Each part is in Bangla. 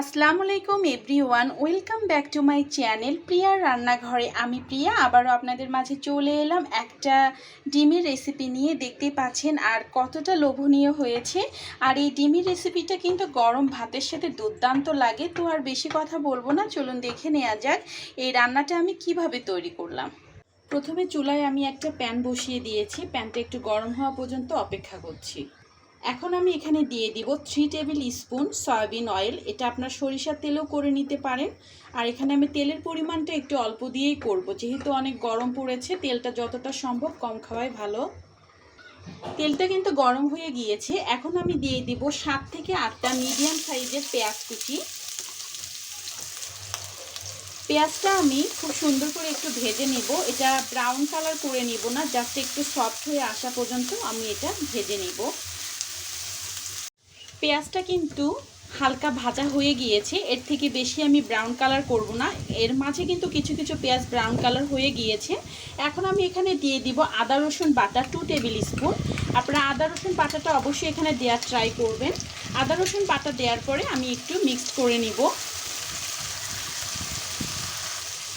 আসসালামু আলাইকুম everyone, welcome back to my channel প্রিয়ার রান্নাঘরে। আমি প্রিয়া, আবারও আপনাদের মাঝে চলে এলাম একটা ডিমের রেসিপি নিয়ে দেখতেই পাচ্ছেন আর কতটা লোভনীয় হয়েছে। আর এই ডিমের রেসিপিটা কিন্তু গরম ভাতের সাথে দুর্দান্ত লাগে, তো আর বেশি কথা বলব না, চলুন দেখে নেওয়া যাক এই রান্নাটা আমি কীভাবে তৈরি করলাম। প্রথমে চুলায় আমি একটা প্যান বসিয়ে দিয়েছি, প্যানটা একটু গরম হওয়া পর্যন্ত অপেক্ষা করছি। এখন আমি এখানে দিয়ে দিব three tablespoon soybean oil এটা আপনার সরিষার তেলেও করে নিতে পারেন। আর এখানে আমি তেলের পরিমাণটা একটু অল্প দিয়েই করব। যেহেতু অনেক গরম পড়েছে, তেলটা যতটা সম্ভব কম খাওয়াই ভালো। তেলটা কিন্তু গরম হয়ে গিয়েছে। এখন আমি দিয়ে দিব সাত থেকে আটটা মিডিয়াম সাইজের পেঁয়াজ কুচি। পেঁয়াজটা আমি খুব সুন্দর করে একটু ভেজে নিব। এটা ব্রাউন কালার করে নিব না জাস্ট একটু সফট হয়ে আসা পর্যন্ত আমি এটা ভেজে নিব। পেঁয়াজটা কিন্তু হালকা ভাজা হয়ে গিয়েছে। এর থেকে বেশি আমি ব্রাউন কালার করব না। এর মাঝে কিন্তু কিছু কিছু পেঁয়াজ ব্রাউন কালার হয়ে গিয়েছে। এখন আমি এখানে দিয়ে দিব আদা, রসুন বাটা টু টেবিল স্পুন আপনারা আদা, রসুন বাটাটা অবশ্যই এখানে দেওয়ার ট্রাই করবেন। আদা, রসুন বাটা দেওয়ার পরে আমি একটু মিক্সড করে নিব।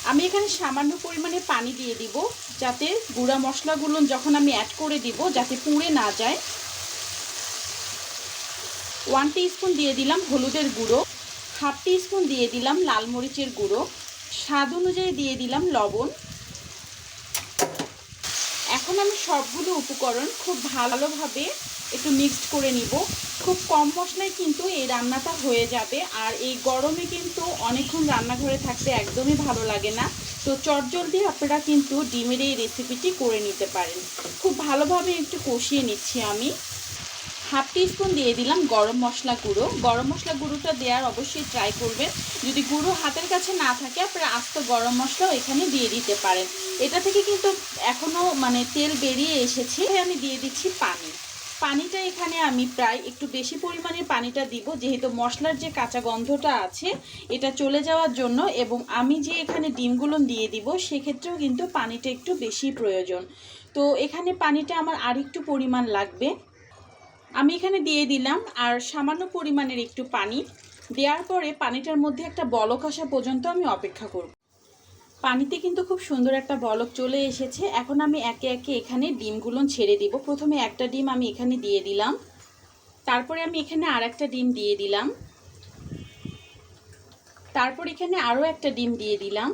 আমি এখানে সামান্য পরিমাণে পানি দিয়ে দিব, যাতে গুঁড়া মশলাগুলো যখন আমি অ্যাড করে দিব, যাতে পুড়ে না যায়। ওয়ান স্পুন দিয়ে দিলাম হলুদের গুঁড়ো, হাফ স্পুন দিয়ে দিলাম লাল মরিচের গুঁড়ো, স্বাদ অনুযায়ী দিয়ে দিলাম লবণ। এখন আমি সবগুলো উপকরণ খুব ভালোভাবে একটু মিক্সড করে নিব। খুব কম মশলায় কিন্তু এই রান্নাটা হয়ে যাবে আর এই গরমে কিন্তু অনেকক্ষণ রান্নাঘরে থাকতে একদমই ভালো লাগে না। তো চটজলদি আপনারা কিন্তু ডিমের এই রেসিপিটি করে নিতে পারেন। খুব ভালোভাবে একটু কষিয়ে নিচ্ছি আমি। হাফ স্পুন দিয়ে দিলাম গরম মশলা গুঁড়ো। গরম মশলা গুঁড়োটা দেওয়ার অবশ্যই ট্রাই করবেন। যদি গুঁড়ো হাতের কাছে না থাকে, আপনারা আস্ত গরম মশলাও এখানে দিয়ে দিতে পারেন। এটা থেকে কিন্তু এখনও মানে তেল বেরিয়ে এসেছে। আমি দিয়ে দিচ্ছি পানি। পানিটা এখানে আমি প্রায় একটু বেশি পরিমাণে পানিটা দিব, যেহেতু মশলার যে কাঁচা গন্ধটা আছে, এটা চলে যাওয়ার জন্য এবং আমি যে এখানে ডিমগুলো দিয়ে দিব, সেক্ষেত্রেও কিন্তু পানিটা একটু বেশি প্রয়োজন। তো এখানে পানিটা আমার আর একটু পরিমাণ লাগবে। আমি এখানে দিয়ে দিলাম আর সামান্য পরিমাণের একটু পানি। দেওয়ার পরে পানিটার মধ্যে একটা বলক আসা পর্যন্ত আমি অপেক্ষা করব। পানিতে কিন্তু খুব সুন্দর একটা বলক চলে এসেছে। এখন আমি একে একে এখানে ডিমগুলো ছেড়ে দিব। প্রথমে একটা ডিম আমি এখানে দিয়ে দিলাম। তারপরে আমি এখানে আর একটা ডিম দিয়ে দিলাম। তারপর এখানে আরও একটা ডিম দিয়ে দিলাম।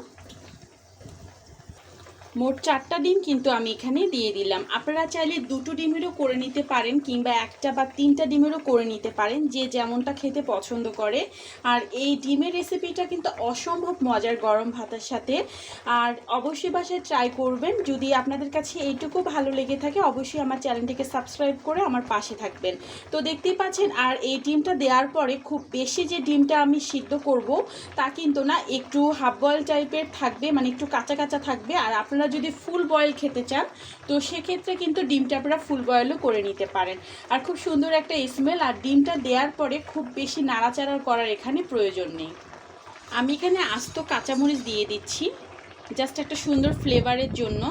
মোট চারটা ডিম কিন্তু আমি এখানে দিয়ে দিলাম। আপনারা চাইলে দুটো ডিমেরও করে নিতে পারেন কিংবা একটা বা তিনটা ডিমেরও করে নিতে পারেন, যে যেমনটা খেতে পছন্দ করে। আর এই ডিমের রেসিপিটা কিন্তু অসম্ভব মজার গরম ভাতের সাথে। আর অবশ্যই বাসায় ট্রাই করবেন। যদি আপনাদের কাছে এইটুকু ভালো লেগে থাকে, অবশ্যই আমার চ্যানেলটিকে সাবস্ক্রাইব করে আমার পাশে থাকবেন। তো দেখতেই পাচ্ছেন, আর এই ডিমটা দেওয়ার পরে খুব বেশি যে ডিমটা আমি সিদ্ধ করব, তা কিন্তু না, একটু হাফ বয়েল টাইপের থাকবে মানে একটু কাঁচা কাঁচা থাকবে। আর আপনারা আপনারা যদি ফুল বয়েল খেতে চান, তো সেক্ষেত্রে কিন্তু ডিমটা আপনারা ফুল বয়েলও করে নিতে পারেন। আর খুব সুন্দর একটা স্মেল আর ডিমটা দেওয়ার পরে খুব বেশি নাড়াচাড়া করার এখানে প্রয়োজন নেই। আমি এখানে আস্ত কাঁচামরিচ দিয়ে দিচ্ছি জাস্ট একটা সুন্দর ফ্লেভারের জন্য।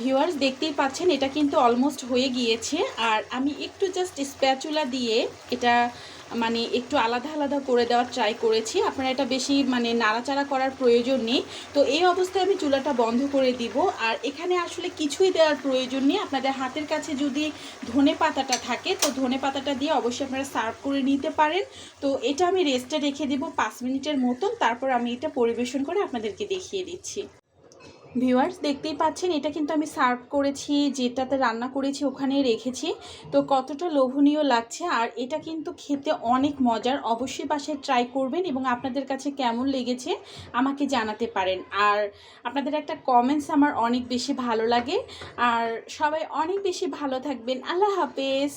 ভিউয়ার্স দেখতেই পাচ্ছেন, এটা কিন্তু অলমোস্ট হয়ে গিয়েছে, আর আমি একটু জাস্ট স্প্যাচুলা দিয়ে এটা মানে একটু আলাদা আলাদা করে দেওয়ার ট্রাই করেছি। আপনারা এটা বেশি মানে নাড়াচাড়া করার প্রয়োজন নেই। তো এই অবস্থায় আমি চুলাটা বন্ধ করে দিব। আর এখানে আসলে কিছুই দেওয়ার প্রয়োজন নেই। আপনাদের হাতের কাছে যদি ধনে পাতাটা থাকে, তো ধনে পাতাটা দিয়ে অবশ্যই আপনারা সার্ভ করে নিতে পারেন। তো এটা আমি রেস্টে রেখে দেবো পাঁচ মিনিটের মতন। তারপর আমি এটা পরিবেশন করে আপনাদেরকে দেখিয়ে দিচ্ছি। ভিউয়ার্স, দেখতেই পাচ্ছেন, এটা কিন্তু আমি সার্ভ করেছি, যেটাতে রান্না করেছি ওখানে রেখেছি। তো কতটা লোভনীয় লাগছে, আর এটা কিন্তু খেতে অনেক মজার। অবশ্যই বাসায় ট্রাই করবেন এবং আপনাদের কাছে কেমন লেগেছে আমাকে জানাতে পারেন। আর আপনাদের একটা কমেন্টস আমার অনেক বেশি ভালো লাগে। আর সবাই অনেক বেশি ভালো থাকবেন। আল্লাহ হাফেজ।